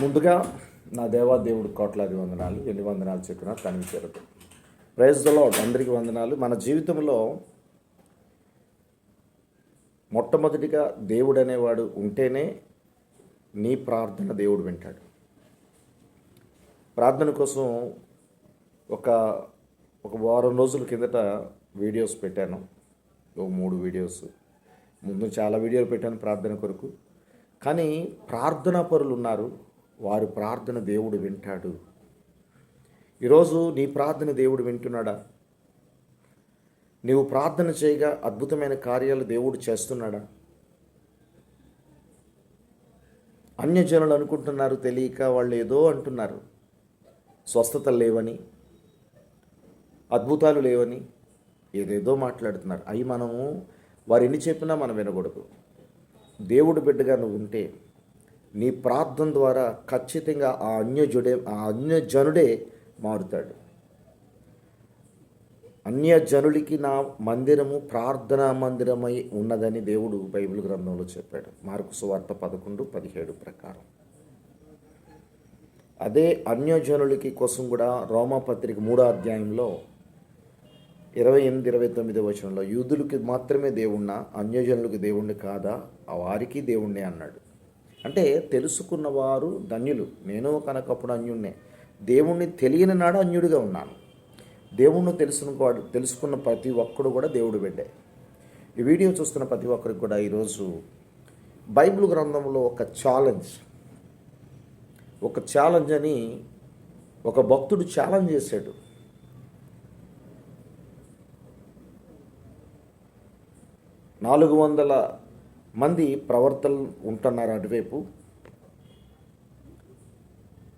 ముందుగా నా దేవా దేవుడు కోట్లాది వందనాలు ఎన్ని వందనాలు చెప్పినా తనివి చేరదు. ప్రైజ్ అందరికీ వందనాలు. మన జీవితంలో మొట్టమొదటిగా దేవుడు అనేవాడు ఉంటేనే నీ ప్రార్థన దేవుడు వింటాడు. ప్రార్థన కోసం ఒక ఒక వారం రోజుల కిందట వీడియోస్ పెట్టాను. ఓ మూడు వీడియోస్. ముందు చాలా వీడియోలు పెట్టాను ప్రార్థన కొరకు. కానీ ప్రార్థనా పరులు ఉన్నారు. వారు ప్రార్థన దేవుడు వింటాడు. ఈరోజు నీ ప్రార్థన దేవుడు వింటున్నాడా? నీవు ప్రార్థన చేయగా అద్భుతమైన కార్యాలు దేవుడు చేస్తున్నాడా? అన్యజనులు అనుకుంటున్నారు తెలియక వాళ్ళు ఏదో అంటున్నారు. స్వస్థతలు లేవని అద్భుతాలు లేవని ఏదేదో మాట్లాడుతున్నారు. అవి మనము వారు ఎన్ని చెప్పినా మనం వినకూడదు. దేవుడు బిడ్డగా నువ్వు ఉంటే నీ ప్రార్థన ద్వారా ఖచ్చితంగా ఆ అన్యజుడే ఆ అన్యజనుడే మారుతాడు. అన్యజనులకి నా మందిరము ప్రార్థనా మందిరమై ఉన్నదని దేవుడు బైబిల్ గ్రంథంలో చెప్పాడు. మార్కు సువార్త పదకొండు పదిహేడు ప్రకారం. అదే అన్యజనులకి కోసం కూడా రోమాపత్రిక మూడో అధ్యాయంలో ఇరవై ఎనిమిది ఇరవై తొమ్మిది వచనంలో యూదులకి మాత్రమే దేవుణ్ణా అన్యజనులకు దేవుణ్ణి కాదా? ఆ వారికి దేవుణ్ణి అన్నాడు. అంటే తెలుసుకున్నవారు ధన్యులు. నేను కనకప్పుడు అన్యుణ్ణే. దేవుణ్ణి తెలియని నాడు అన్యుడిగా ఉన్నాను. దేవుణ్ణి తెలుసుకున్నవాడు తెలుసుకున్న ప్రతి ఒక్కడు కూడా దేవుడు బిడ్డే ఈ వీడియో చూస్తున్న ప్రతి ఒక్కరికి కూడా ఈరోజు బైబిల్ గ్రంథంలో ఒక ఛాలెంజ్. ఒక ఛాలెంజ్ అని ఒక భక్తుడు ఛాలెంజ్ చేశాడు. నాలుగు వందల మంది ప్రవర్తలు ఉంటున్నారు అటువైపు.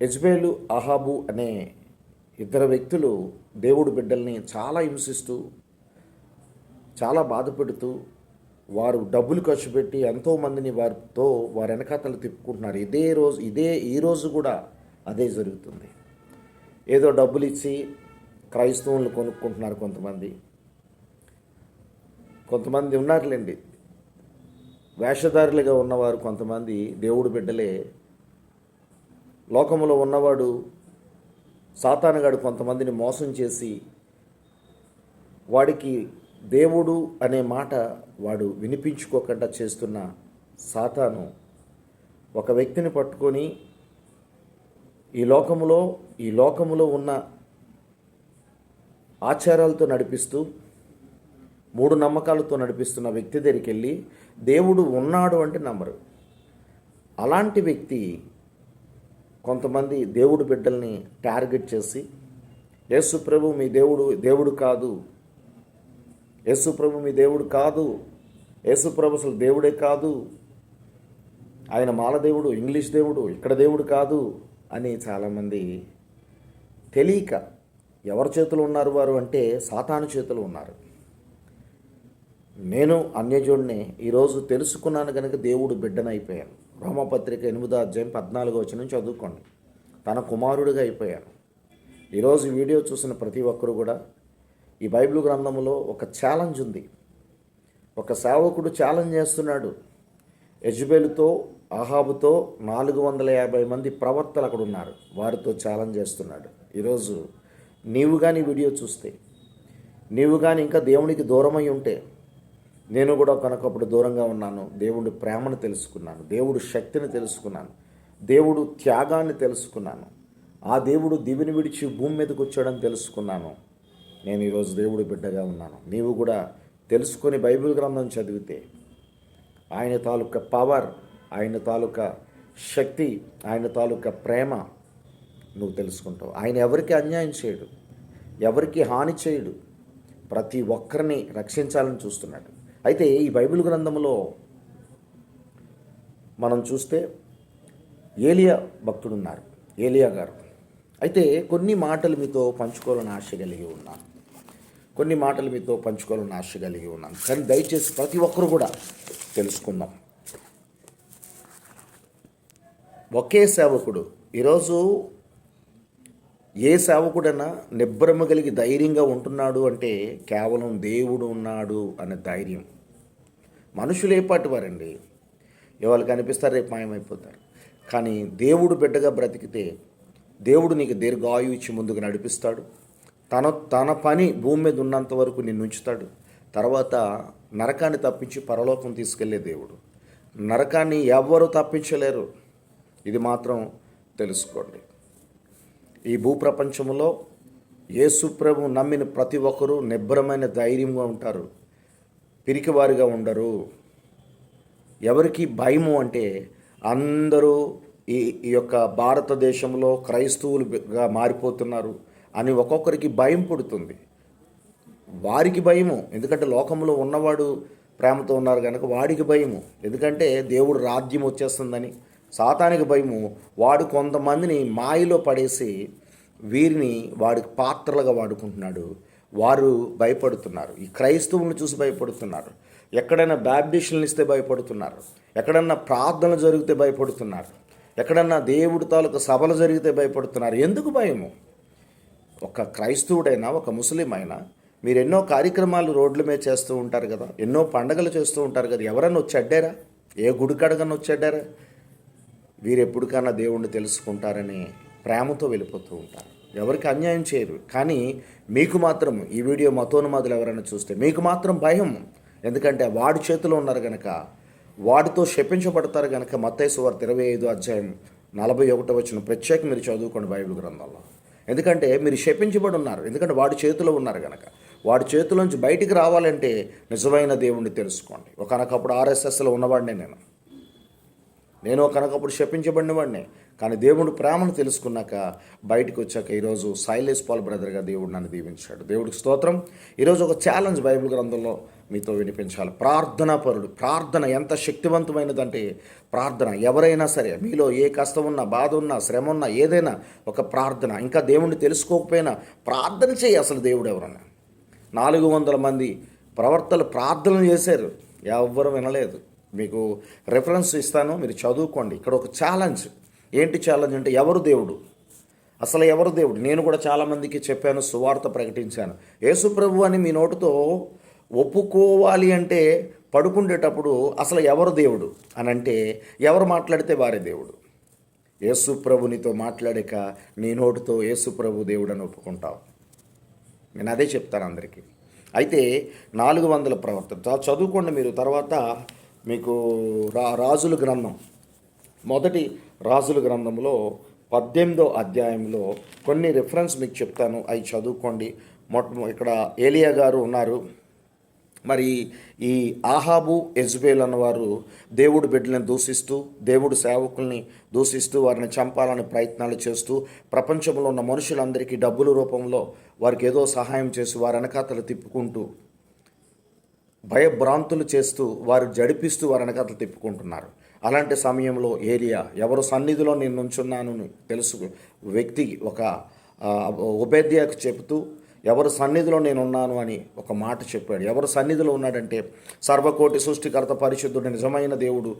యజ్బేలు అహాబు అనే ఇద్దరు వ్యక్తులు దేవుడు బిడ్డల్ని చాలా హింసిస్తూ చాలా బాధపెడుతూ వారు డబ్బులు ఖర్చు పెట్టి ఎంతోమందిని వారితో వారి వెనకాతలు తిప్పుకుంటున్నారు. ఇదే రోజు ఇదే ఈ రోజు కూడా అదే జరుగుతుంది. ఏదో డబ్బులు ఇచ్చి క్రైస్తవులను కొనుక్కుంటున్నారు కొంతమంది. కొంతమంది ఉన్నారులేండి. వేషధారులుగా ఉన్నవారు కొంతమంది దేవుడు బిడ్డలే. లోకములో ఉన్నవాడు సాతానగాడు కొంతమందిని మోసం చేసి వాడికి దేవుడు అనే మాట వాడు వినిపించుకోకుండా చేస్తున్న సాతాను ఒక వ్యక్తిని పట్టుకొని ఈ లోకములో ఈ లోకములో ఉన్న ఆచారాలతో నడిపిస్తూ మూడు నమ్మకాలతో నడిపిస్తున్న వ్యక్తి దగ్గరికి వెళ్ళి దేవుడు ఉన్నాడు అంటే నమ్మరు. అలాంటి వ్యక్తి కొంతమంది దేవుడు బిడ్డల్ని టార్గెట్ చేసి యేసు ప్రభు మీ దేవుడు దేవుడు కాదు. యేసు ప్రభు మీ దేవుడు కాదు. యేసు ప్రభు అసలు దేవుడే కాదు. ఆయన మాల దేవుడు ఇంగ్లీష్ దేవుడు ఇక్కడ దేవుడు కాదు అని చాలామంది తెలియక ఎవరి చేతులు ఉన్నారు వారు అంటే సాతాను చేతులు ఉన్నారు. నేను అన్యజోడిని ఈరోజు తెలుసుకున్నాను కనుక దేవుడు బిడ్డనైపోయాను రోమపత్రిక ఎనిమిదో అధ్యాయం పద్నాలుగో వచ్చిన చదువుకోండి. తన కుమారుడిగా అయిపోయాను ఈరోజు వీడియో చూసిన ప్రతి ఒక్కరు కూడా ఈ బైబిల్ గ్రంథంలో ఒక ఛాలెంజ్ ఉంది. ఒక సేవకుడు ఛాలెంజ్ చేస్తున్నాడు. యజ్బేలుతో అహాబుతో నాలుగు వందల యాభై మంది ప్రవర్తలు అక్కడ ఉన్నారు. వారితో ఛాలెంజ్ చేస్తున్నాడు. ఈరోజు నీవు కానీ వీడియో చూస్తే నీవు కానీ ఇంకా దేవునికి దూరమై ఉంటే నేను కూడా కనుకప్పుడు దూరంగా ఉన్నాను. దేవుడి ప్రేమను తెలుసుకున్నాను. దేవుడు శక్తిని తెలుసుకున్నాను. దేవుడు త్యాగాన్ని తెలుసుకున్నాను. ఆ దేవుడు దివిని విడిచి భూమి మీదకి వచ్చాడని తెలుసుకున్నాను. నేను ఈరోజు దేవుడు బిడ్డగా ఉన్నాను. నీవు కూడా తెలుసుకొని బైబిల్ గ్రంథం చదివితే ఆయన తాలూకా పవర్ ఆయన తాలూకా శక్తి ఆయన తాలూకా ప్రేమ నువ్వు తెలుసుకుంటావు. ఆయన ఎవరికి అన్యాయం చేయడు. ఎవరికి హాని చేయడు. ప్రతి ఒక్కరిని రక్షించాలని చూస్తున్నాడు. అయితే ఈ బైబిల్ గ్రంథంలో మనం చూస్తే ఏలియా భక్తుడు ఉన్నారు ఏలియా గారు. అయితే కొన్ని మాటలు మీతో పంచుకోవాలని ఆశ కలిగి ఉన్నాను. కొన్ని మాటలు మీతో పంచుకోవాలని ఆశ కలిగి ఉన్నాను. కానీ దయచేసి ప్రతి ఒక్కరు కూడా తెలుసుకుందాం. ఒకే సేవకుడు. ఈరోజు ఏ సేవకుడైనా నిబ్బరమ కలిగి ధైర్యంగా ఉంటున్నాడు అంటే కేవలం దేవుడు ఉన్నాడు అనే ధైర్యం. మనుషులు ఏపాటి వారండి? ఇవాళ కనిపిస్తారు రేపు మాయమైపోతారు. కానీ దేవుడు బిడ్డగా బ్రతికితే దేవుడు నీకు దీర్ఘాయు ఇచ్చి ముందుకు నడిపిస్తాడు. తన తన పని భూమి మీద ఉన్నంత వరకు నిన్ను ఉంచుతాడు. తర్వాత నరకాన్ని తప్పించి పరలోకం తీసుకెళ్ళే దేవుడు. నరకాన్ని ఎవ్వరూ తప్పించలేరు. ఇది మాత్రం తెలుసుకోండి. ఈ భూప్రపంచంలో యేసుప్రభు నమ్మిన ప్రతి ఒక్కరూ నిబ్బరమైన ధైర్యంగా ఉంటారు పిరికివారిగా ఉండరు. ఎవరికి భయము అంటే అందరూ ఈ ఈ యొక్క భారతదేశంలో క్రైస్తవులుగా మారిపోతున్నారు అని ఒక్కొక్కరికి భయం పుడుతుంది. వారికి భయము ఎందుకంటే లోకంలో ఉన్నవాడు ప్రేమతో ఉన్నారు కనుక వాడికి భయము. ఎందుకంటే దేవుడు రాజ్యం వచ్చేస్తుందని సాతానికి భయము. వాడు కొంతమందిని మాయలో పడేసి వీరిని వాడికి పాత్రలుగా వాడుకుంటున్నాడు. వారు భయపడుతున్నారు. ఈ క్రైస్తవులను చూసి భయపడుతున్నారు. ఎక్కడైనా బ్యాప్టిషన్లు ఇస్తే భయపడుతున్నారు. ఎక్కడన్నా ప్రార్థనలు జరిగితే భయపడుతున్నారు. ఎక్కడన్నా దేవుడి తాలూకు సభలు జరిగితే భయపడుతున్నారు. ఎందుకు భయము? ఒక క్రైస్తవుడైనా ఒక ముస్లిం అయినా మీరు ఎన్నో కార్యక్రమాలు రోడ్ల మీద చేస్తూ ఉంటారు కదా ఎన్నో పండగలు చేస్తూ ఉంటారు కదా ఎవరన్నా వచ్చి అడ్డారా? ఏ గుడికడగన్నా వచ్చి అడ్డారా? వీరు దేవుణ్ణి తెలుసుకుంటారని ప్రేమతో వెళ్ళిపోతూ ఉంటారు. ఎవరికి అన్యాయం చేయరు. కానీ మీకు మాత్రం ఈ వీడియో మతోన్మాదులు ఎవరైనా చూస్తే మీకు మాత్రం భయం. ఎందుకంటే వాడి చేతిలో ఉన్నారు గనక వాడితో శపించబడతారు గనక మత్తైసు వారు ఇరవై ఐదు అధ్యాయం నలభై ఒకటో వచ్చిన ప్రత్యేక మీరు చదువుకోండి బైబిల్ గ్రంథంలో. ఎందుకంటే మీరు శపించబడి ఉన్నారు. ఎందుకంటే వాడి చేతిలో ఉన్నారు గనక. వాడి చేతిలోంచి బయటికి రావాలంటే నిజమైన దేవుణ్ణి తెలుసుకోండి. ఒకనకప్పుడు ఆర్ఎస్ఎస్లో ఉన్నవాడినే నేను. నేను కనుకప్పుడు శపించబడిన వాడినే. కానీ దేవుడు ప్రేమను తెలుసుకున్నాక బయటకు వచ్చాక ఈరోజు సైలేస్ పాల్ బ్రదర్గా దేవుడు నన్ను దీవించాడు. దేవుడికి స్తోత్రం. ఈరోజు ఒక ఛాలెంజ్ బైబిల్ గ్రంథంలో మీతో వినిపించాలి. ప్రార్థనా పరుడు ప్రార్థన ఎంత శక్తివంతమైనదంటే ప్రార్థన. ఎవరైనా సరే మీలో ఏ కష్టం ఉన్నా బాధ ఉన్నా శ్రమ ఉన్నా ఏదైనా ఒక ప్రార్థన. ఇంకా దేవుణ్ణి తెలుసుకోకపోయినా ప్రార్థన చేయి అసలు దేవుడు ఎవరన్నా. నాలుగు వందల మంది ప్రవర్తలు ప్రార్థనలు చేశారు. ఎవ్వరు వినలేదు. మీకు రెఫరెన్స్ ఇస్తాను మీరు చదువుకోండి. ఇక్కడ ఒక ఛాలెంజ్ ఏంటి ఛాలెంజ్ అంటే ఎవరు దేవుడు? అసలు ఎవరు దేవుడు? నేను కూడా చాలామందికి చెప్పాను సువార్త ప్రకటించాను. యేసు ప్రభు అని మీ నోటితో ఒప్పుకోవాలి అంటే పడుకుండేటప్పుడు అసలు ఎవరు దేవుడు? అని అంటే ఎవరు మాట్లాడితే వారే దేవుడు. యేసు ప్రభు మాట్లాడాక నీ నోటితో యేసు ప్రభు దేవుడు అని ఒప్పుకుంటావు. నేను అదే చెప్తాను అందరికీ. అయితే నాలుగు వందల ప్రవర్తన. చదువుకోండి మీరు. తర్వాత మీకు రా రాజుల గ్రంథం. మొదటి రాజుల గ్రంథంలో పద్దెనిమిదో అధ్యాయంలో కొన్ని రిఫరెన్స్ మీకు చెప్తాను. అవి చదువుకోండి. మొట్ట ఇక్కడ ఏలియా గారు ఉన్నారు. మరి ఈ ఆహాబు ఎజ్బేల్ అన్నవారు దేవుడు బిడ్డలను దూషిస్తూ దేవుడు సేవకుల్ని దూషిస్తూ వారిని చంపాలని ప్రయత్నాలు చేస్తూ ప్రపంచంలో ఉన్న మనుషులందరికీ డబ్బుల రూపంలో వారికి ఏదో సహాయం చేసి వారి వెనకాతలు తిప్పుకుంటూ భయభ్రాంతులు చేస్తూ వారు జడిపిస్తూ వారిని కథలు తిప్పుకుంటున్నారు. అలాంటి సమయంలో ఏరియా ఎవరు సన్నిధిలో నేను నుంచున్నాను అని తెలుసు వ్యక్తి ఒక ఉపాధ్యాయకు చెబుతూ ఎవరు సన్నిధిలో నేను ఉన్నాను అని ఒక మాట చెప్పాడు. ఎవరు సన్నిధిలో ఉన్నాడంటే సర్వకోటి సృష్టికర్త పరిశుద్ధుడు నిజమైన దేవుడు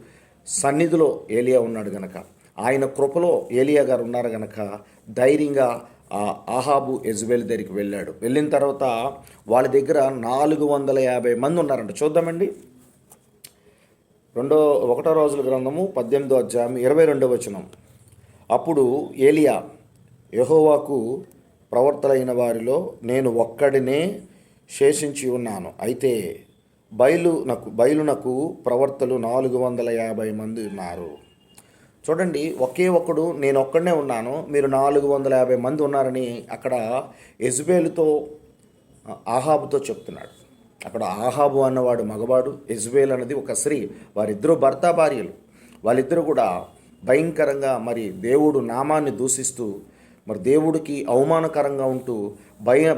సన్నిధిలో ఏలియా ఉన్నాడు గనక. ఆయన కృపలో ఏలియా గారు ఉన్నారు గనక ధైర్యంగా ఆహాబు ఎజ్బేల్ దగ్గరికి వెళ్ళాడు. వెళ్ళిన తర్వాత వాళ్ళ దగ్గర నాలుగు వందల యాభై మంది ఉన్నారంట. చూద్దామండి. రెండో ఒకటో రోజుల గ్రంథము పద్దెనిమిదో అధ్యాయం ఇరవై రెండో వచనం. అప్పుడు ఏలియా యహోవాకు ప్రవర్తలైన వారిలో నేను ఒక్కడినే శేషించి ఉన్నాను. అయితే బయలు నాకు బయలునకు ప్రవర్తలు నాలుగు వందల యాభై మంది ఉన్నారు. చూడండి ఒకే ఒక్కడు నేను ఒక్కడనే ఉన్నాను మీరు నాలుగు వందల యాభై మంది ఉన్నారని అక్కడ ఎజ్బేలుతో ఆహాబుతో చెప్తున్నాడు. అక్కడ ఆహాబు అన్నవాడు మగవాడు ఎజ్బేల్ అన్నది ఒక స్త్రీ వారిద్దరూ భర్త భార్యలు. వాళ్ళిద్దరూ కూడా భయంకరంగా మరి దేవుడు నామాన్ని దూషిస్తూ మరి దేవుడికి అవమానకరంగా ఉంటూ భయ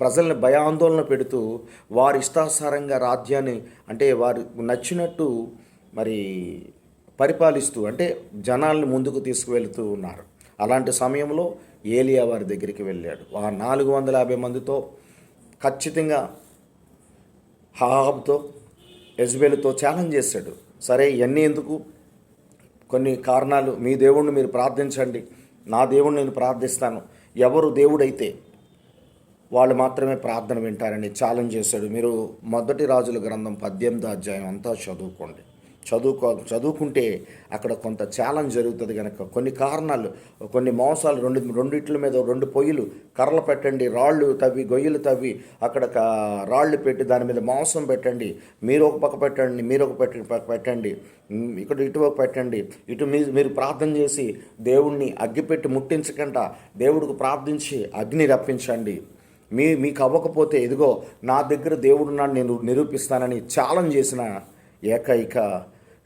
ప్రజల్ని భయాందోళన పెడుతూ వారి ఇష్టానుసారంగా రాజ్యాన్ని అంటే వారు నచ్చినట్టు మరి పరిపాలిస్తూ అంటే జనాల్ని ముందుకు తీసుకువెళ్తూ ఉన్నారు. అలాంటి సమయంలో ఏలియా వారి దగ్గరికి వెళ్ళాడు. ఆ నాలుగు వందల యాభై మందితో ఖచ్చితంగా హాబ్తో ఎజ్బేలుతో ఛాలెంజ్ చేశాడు. సరే ఇవన్నీ ఎందుకు? కొన్ని కారణాలు మీ దేవుణ్ణి మీరు ప్రార్థించండి. నా దేవుణ్ణి నేను ప్రార్థిస్తాను. ఎవరు దేవుడైతే వాళ్ళు మాత్రమే ప్రార్థన వింటారని ఛాలెంజ్ చేశాడు. మీరు మొదటి రాజుల గ్రంథం పద్దెనిమిది అధ్యాయం అంతా చదువుకోండి. చదువుకో చదువుకుంటే అక్కడ కొంత ఛాలెంజ్ జరుగుతుంది కనుక కొన్ని కారణాలు కొన్ని మోసాలు రెండు రెండిట్ల మీద రెండు పొయ్యిలు కర్రలు పెట్టండి రాళ్ళు తవ్వి గొయ్యలు తవ్వి అక్కడ రాళ్ళు పెట్టి దాని మీద మాంసం పెట్టండి. మీరు ఒక పక్క పెట్టండి మీరు ఒక పెట్టి పక్క పెట్టండి. ఇక్కడ ఇక్కడ ఇటువైపు పెట్టండి. ఇటు మీ మీరు ప్రార్థన చేసి దేవుణ్ణి అగ్గిపెట్టి ముట్టించకుండా దేవుడికి ప్రార్థించి అగ్ని రప్పించండి. మీ మీకు అవ్వకపోతే ఇదిగో నా దగ్గర దేవుడు నాడు నేను నిరూపిస్తానని ఛాలెంజ్ చేసిన ఏకైక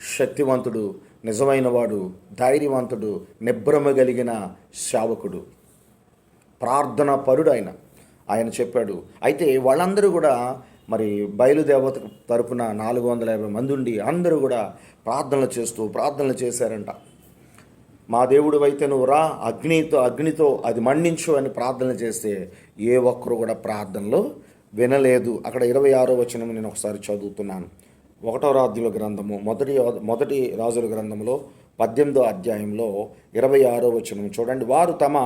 శక్తివంతుడు నిజమైనవాడు ధైర్యవంతుడు నిబ్రమ కలిగిన శావకుడు ప్రార్థన పరుడు ఆయన ఆయన చెప్పాడు. అయితే వాళ్ళందరూ కూడా మరి బయలుదేవత తరపున నాలుగు వందల యాభై మంది ఉండి అందరూ కూడా ప్రార్థనలు చేస్తూ ప్రార్థనలు చేశారంట. మా దేవుడు అయితే నువ్వు రా అగ్నితో అగ్నితో అది మండించు అని ప్రార్థన చేస్తే ఏ ఒక్కరు కూడా ప్రార్థనలో వినలేదు. అక్కడ ఇరవై ఆరో వచనం నేను ఒకసారి చదువుతున్నాను. ఒకటో రాజుల గ్రంథము మొదటి మొదటి రాజుల గ్రంథంలో పద్దెనిమిదో అధ్యాయంలో ఇరవై ఆరో వచనం చూడండి. వారు తమ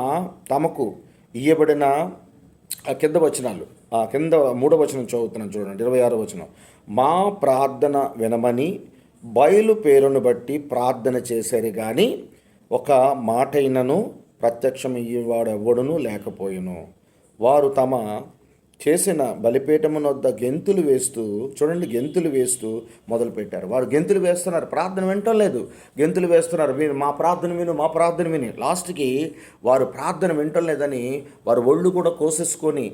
తమకు ఇయ్యబడిన కింద వచనాలు ఆ కింద మూడో వచనం చదువుతున్నాను చూడండి ఇరవై ఆరో వచనం. మా ప్రార్థన వినమని బయలు పేరును బట్టి ప్రార్థన చేశారు కానీ ఒక మాటైనను ప్రత్యక్షం ఇయ్యేవాడు ఎవడును లేకపోయిను. వారు తమ చేసిన బలిపీఠమునొద్ద గెంతులు వేస్తూ చూడండి గెంతులు వేస్తూ మొదలుపెట్టారు. వారు గెంతులు వేస్తున్నారు. ప్రార్థన వింటలేదు గెంతులు వేస్తున్నారు. విను మా ప్రార్థన విను మా ప్రార్థన విని. లాస్ట్కి వారు ప్రార్థన వింటలేదని వారు ఒళ్ళు కూడా కోసేసుకొని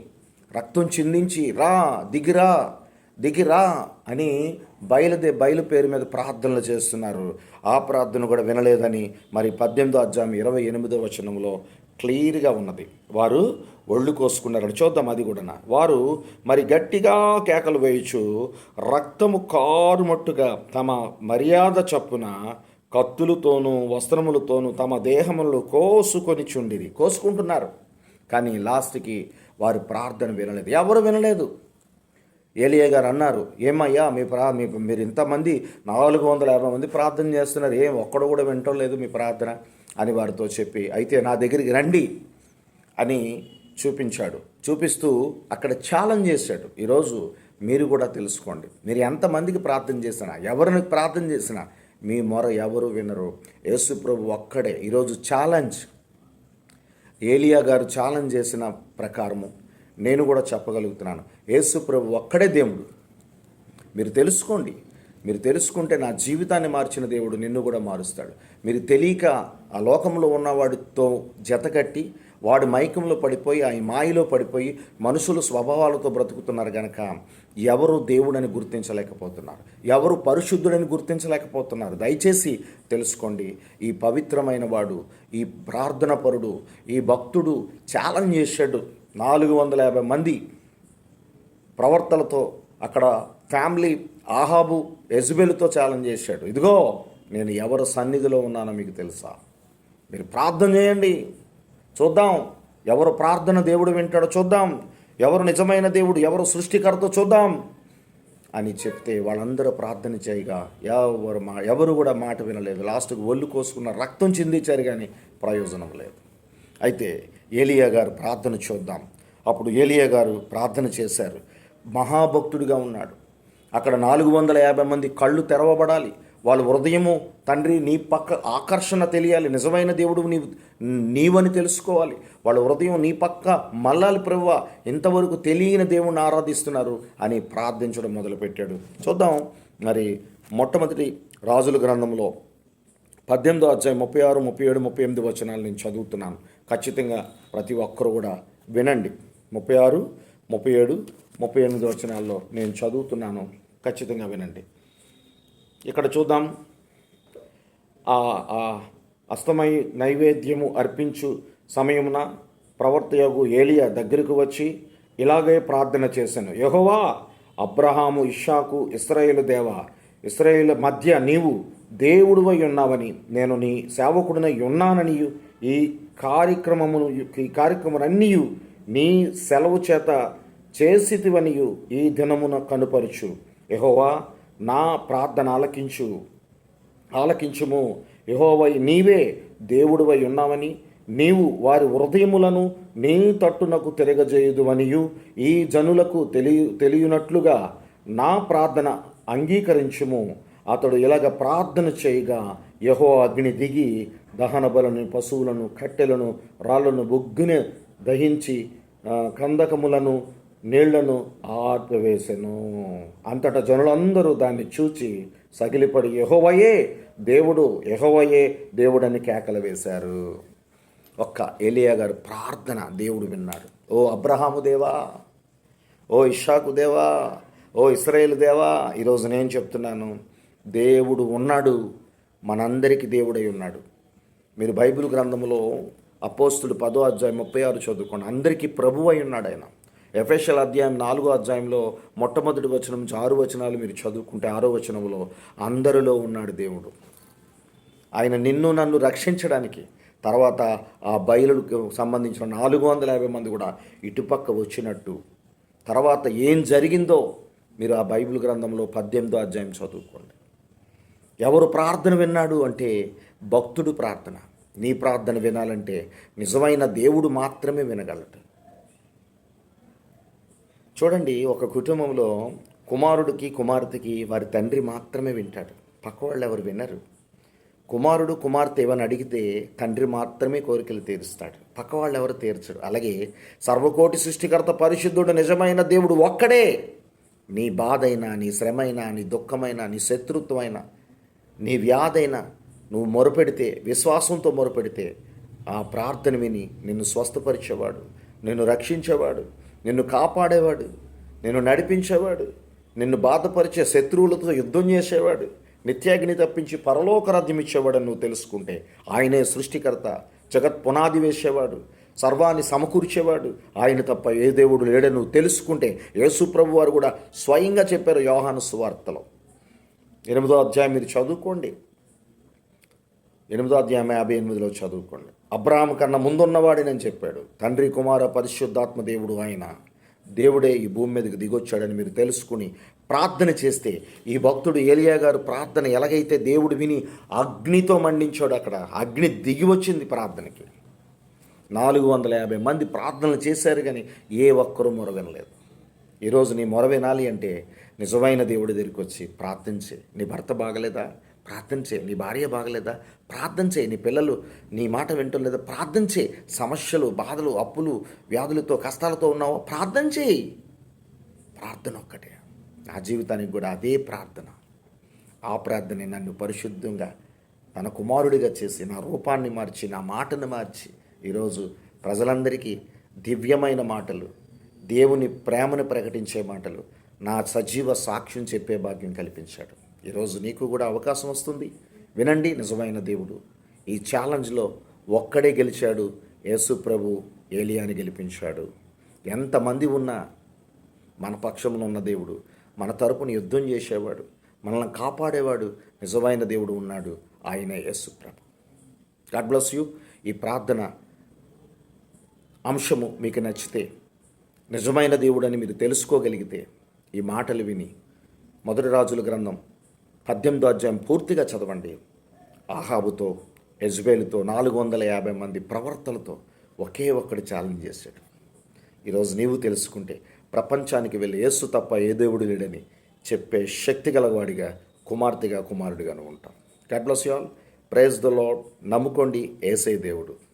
రక్తం చిందించి రా దిగిరా దిగిరా అని బయలుదే బయలు పేరు మీద ప్రార్థనలు చేస్తున్నారు. ఆ ప్రార్థన కూడా వినలేదని మరి పద్దెనిమిదో అధ్యాయం ఇరవై ఎనిమిదో వచనంలో క్లియర్గా ఉన్నది. వారు ఒళ్ళు కోసుకున్నారని చూద్దాం అది కూడా వారు మరి గట్టిగా కేకలు వేయచ్చు రక్తము కారుమట్టుగా తమ మర్యాద చప్పున కత్తులతోనూ వస్త్రములతోనూ తమ దేహములు కోసుకొని చుండిరి. కోసుకుంటున్నారు. కానీ లాస్ట్కి వారి ప్రార్థన వినలేదు. ఎవరు వినలేదు. ఏలియా గారు అన్నారు ఏమయ్యా మీ ప్రా మీ మీరు ఇంతమంది నాలుగు వందల యాభై మంది ప్రార్థన చేస్తున్నారు. ఏం ఒక్కడు కూడా వింటం లేదు మీ ప్రార్థన. అని వారితో చెప్పి అయితే నా దగ్గరికి రండి అని చూపించాడు. చూపిస్తూ అక్కడ ఛాలెంజ్ చేశాడు. ఈరోజు మీరు కూడా తెలుసుకోండి. మీరు ఎంతమందికి ప్రార్థన చేసినా ఎవరిని ప్రార్థన చేసినా మీ మొర ఎవరు వినరు. యేసు ప్రభు ఒక్కడే. ఈరోజు ఛాలెంజ్. ఏలియా గారు ఛాలెంజ్ చేసిన ప్రకారము నేను కూడా చెప్పగలుగుతున్నాను. యేసు ప్రభు ఒక్కడే దేవుడు. మీరు తెలుసుకోండి. మీరు తెలుసుకుంటే నా జీవితాన్ని మార్చిన దేవుడు నిన్ను కూడా మారుస్తాడు. మీరు తెలియక ఆ లోకంలో ఉన్నవాడితో జతకట్టి వాడు మైకంలో పడిపోయి ఆ మాయలో పడిపోయి మనుషులు స్వభావాలతో బ్రతుకుతున్నారు కనుక ఎవరు దేవుడని గుర్తించలేకపోతున్నారు. ఎవరు పరిశుద్ధుడని గుర్తించలేకపోతున్నారు. దయచేసి తెలుసుకోండి ఈ పవిత్రమైన వాడు ఈ ప్రార్థన పరుడు ఈ భక్తుడు ఛాలెంజ్ చేశాడు నాలుగు వందల యాభై మంది ప్రవర్తలతో అక్కడ ఫ్యామిలీ ఆహాబు ఎజుబెల్తో ఛాలెంజ్ చేశాడు. ఇదిగో నేను ఎవరు సన్నిధిలో ఉన్నానో మీకు తెలుసా? మీరు ప్రార్థన చేయండి. చూద్దాం ఎవరు ప్రార్థన దేవుడు వింటాడో చూద్దాం. ఎవరు నిజమైన దేవుడు ఎవరు సృష్టికర్త చూద్దాం అని చెప్తే వాళ్ళందరూ ప్రార్థన చేయగా ఎవరు మా ఎవరు కూడా మాట వినలేదు. లాస్ట్కి ఒళ్ళు కోసుకున్న రక్తం చిందించారు కానీ ప్రయోజనం లేదు. అయితే ఏలియా గారు ప్రార్థన చూద్దాం. అప్పుడు ఏలియా గారు ప్రార్థన చేశారు. మహాభక్తుడిగా ఉన్నాడు. అక్కడ నాలుగు వందల యాభై మంది కళ్ళు తెరవబడాలి. వాళ్ళ హృదయము తండ్రి నీ పక్క ఆకర్షణ తెలియాలి. నిజమైన దేవుడు నీ నీవని తెలుసుకోవాలి. వాళ్ళ హృదయం నీ పక్క మల్లాలి ప్రవ్వ ఇంతవరకు తెలియని దేవుణ్ణి ఆరాధిస్తున్నారు అని ప్రార్థించడం మొదలుపెట్టాడు. చూద్దాం మరి మొట్టమొదటి రాజుల గ్రంథంలో పద్దెనిమిదో అధ్యాయం ముప్పై ఆరు ముప్పై ఏడు ముప్పై ఎనిమిది వచనాలు నేను చదువుతున్నాను. ఖచ్చితంగా ప్రతి ఒక్కరు కూడా వినండి. ముప్పై ఆరు ముప్పై ఏడు ముప్పై ఎనిమిది వచనాల్లో నేను చదువుతున్నాను. ఖచ్చితంగా వినండి. ఇక్కడ చూద్దాం. ఆ ఆ అస్తమై నైవేద్యము అర్పించు సమయమున ప్రవర్తయోగు ఏలియా దగ్గరకు వచ్చి ఇలాగే ప్రార్థన చేశాను. యహోవా అబ్రహాము ఇషాకు ఇస్రాయేలు దేవ ఇస్రాయేల్ మధ్య నీవు దేవుడువై ఉన్నావని నేను నీ సేవకుడినై ఉన్నానని ఈ కార్యక్రమమును ఈ కార్యక్రమాలన్నీ నీ సెలవు చేత చేసితివనియు ఈ దినమున కనుపరుచు. యహోవా నా ప్రార్థన ఆలకించు. ఆలకించుము. యహోవై నీవే దేవుడివై ఉన్నావని నీవు వారి హృదయములను నీ తట్టునకు తిరగజేయుదువనియు ఈ జనులకు తెలియ తెలియనట్లుగా నా ప్రార్థన అంగీకరించుము. అతడు ఇలాగ ప్రార్థన చేయగా యహో అగ్ని దిగి దహనబలను పశువులను కట్టెలను రాళ్ళను బొగ్గుని దహించి కందకములను నీళ్ళను ఆర్పివేసెను. అంతటా జనులందరూ దాన్ని చూచి సగిలిపడి యహోవయే దేవుడు యహోవయే దేవుడని కేకలు వేశారు. ఒక్క ఏలియా గారు ప్రార్థన దేవుడు విన్నాడు. ఓ అబ్రహాము దేవా ఓ ఇషాకు దేవా ఓ ఇస్రాయేల్ దేవా ఈరోజు నేను చెప్తున్నాను దేవుడు ఉన్నాడు మనందరికీ దేవుడై ఉన్నాడు. మీరు బైబిల్ గ్రంథంలో అపోస్తుడు పదో అధ్యాయం ముప్పై ఆరు చదువుకోండి. అందరికీ ప్రభు అయి ఉన్నాడు ఆయన. ఎఫ్ఎస్ఎల్ అధ్యాయం నాలుగో అధ్యాయంలో మొట్టమొదటి వచనం నుంచి ఆరు వచనాలు మీరు చదువుకుంటే ఆరో వచనంలో అందరిలో ఉన్నాడు దేవుడు. ఆయన నిన్ను నన్ను రక్షించడానికి తర్వాత ఆ బయలుకు సంబంధించిన నాలుగు వందల యాభై మంది కూడా ఇటుపక్క వచ్చినట్టు. తర్వాత ఏం జరిగిందో మీరు ఆ బైబిల్ గ్రంథంలో పద్దెనిమిదో అధ్యాయం చదువుకోండి. ఎవరు ప్రార్థన విన్నాడు అంటే భక్తుడు ప్రార్థన. నీ ప్రార్థన వినాలంటే నిజమైన దేవుడు మాత్రమే వినగలడు. చూడండి ఒక కుటుంబంలో కుమారుడికి కుమార్తెకి వారి తండ్రి మాత్రమే వింటాడు. పక్క వాళ్ళు ఎవరు వినరు. కుమారుడు కుమార్తె ఏమని అడిగితే తండ్రి మాత్రమే కోరికలు తీరుస్తాడు. పక్క వాళ్ళు ఎవరు తీర్చరు. అలాగే సర్వకోటి సృష్టికర్త పరిశుద్ధుడు నిజమైన దేవుడు ఒక్కడే. నీ బాధైనా నీ శ్రమైనా నీ దుఃఖమైనా నీ శత్రుత్వమైనా నీ వ్యాధైనా నువ్వు మొరపెడితే విశ్వాసంతో మొరపెడితే ఆ ప్రార్థన విని నిన్ను స్వస్థపరిచేవాడు నిన్ను రక్షించేవాడు నిన్ను కాపాడేవాడు నిన్ను నడిపించేవాడు నిన్ను బాధపరిచే శత్రువులతో యుద్ధం చేసేవాడు నిత్యాగ్ని తప్పించి పరలోక రాజ్యం ఇచ్చేవాడని నువ్వు తెలుసుకుంటే ఆయనే సృష్టికర్త జగత్ పునాది వేసేవాడు సర్వాన్ని సమకూర్చేవాడు ఆయన తప్ప ఏ దేవుడు లేడని నువ్వు తెలుసుకుంటే యేసుప్రభు వారు కూడా స్వయంగా చెప్పారు యోహాను సువార్తలో. ఎనిమిదో అధ్యాయం మీరు చదువుకోండి. ఎనిమిదో అధ్యాయం యాభై ఎనిమిదిలో చదువుకోండి. అబ్రాహం కన్నా ముందున్నవాడని చెప్పాడు తండ్రి కుమార పరిశుద్ధాత్మ దేవుడు ఆయన. దేవుడే ఈ భూమి మీదకి దిగొచ్చాడని మీరు తెలుసుకుని ప్రార్థన చేస్తే ఈ భక్తుడు ఏలియా గారు ప్రార్థన ఎలాగైతే దేవుడు విని అగ్నితో మండించాడు అక్కడ అగ్ని దిగి వచ్చింది ప్రార్థనకి. నాలుగు వందల యాభై మంది ప్రార్థనలు చేశారు కానీ ఏ ఒక్కరూ మొరవినలేదు ఈరోజు నీ మొర వినాలి అంటే నిజమైన దేవుడి దగ్గరికి వచ్చి ప్రార్థించే. నీ భర్త బాగలేదా? ప్రార్థన చేయి. నీ భార్య బాగలేదా? ప్రార్థన చేయి. నీ పిల్లలు నీ మాట వింటం లేదా? ప్రార్థన చేయి. సమస్యలు బాధలు అప్పులు వ్యాధులతో కష్టాలతో ఉన్నావో? ప్రార్థన చేయి. ప్రార్థన ఒక్కటే. నా జీవితానికి కూడా అదే ప్రార్థన. ఆ ప్రార్థనే నన్ను పరిశుద్ధంగా తన కుమారుడిగా చేసి నా రూపాన్ని మార్చి నా మాటను మార్చి ఈరోజు ప్రజలందరికీ దివ్యమైన మాటలు దేవుని ప్రేమను ప్రకటించే మాటలు నా సజీవ సాక్ష్యం చెప్పే భాగ్యం కల్పించాడు. ఈరోజు నీకు కూడా అవకాశం వస్తుంది. వినండి నిజమైన దేవుడు. ఈ ఛాలెంజ్లో ఒక్కడే గెలిచాడు. యేసు ప్రభు ఏలియాని గెలిపించాడు. ఎంతమంది ఉన్నా మన పక్షంలో ఉన్న దేవుడు మన తరపున యుద్ధం చేసేవాడు మనల్ని కాపాడేవాడు నిజమైన దేవుడు ఉన్నాడు. ఆయన యేసు ప్రభు. God bless you. ఈ ప్రార్థన అంశము మీకు నచ్చితే నిజమైన దేవుడని మీరు తెలుసుకోగలిగితే ఈ మాటలు విని మొదటి రాజుల గ్రంథం పద్దెనిమిదో అధ్యాయం పూర్తిగా చదవండి. ఆహాబుతో యజ్బేలుతో నాలుగు వందల యాభై మంది ప్రవర్తలతో ఒకే ఒక్కడు ఛాలెంజ్ చేశాడు. ఈరోజు నీవు తెలుసుకుంటే ప్రపంచానికి వెళ్ళి యేసు తప్ప ఏ దేవుడు లేడని చెప్పే శక్తి గలవాడిగా కుమార్తెగా కుమారుడిగాను ఉంటాం. ఉంటావు God bless you all. Praise the Lord నమ్ముకోండి ఏసై దేవుడు.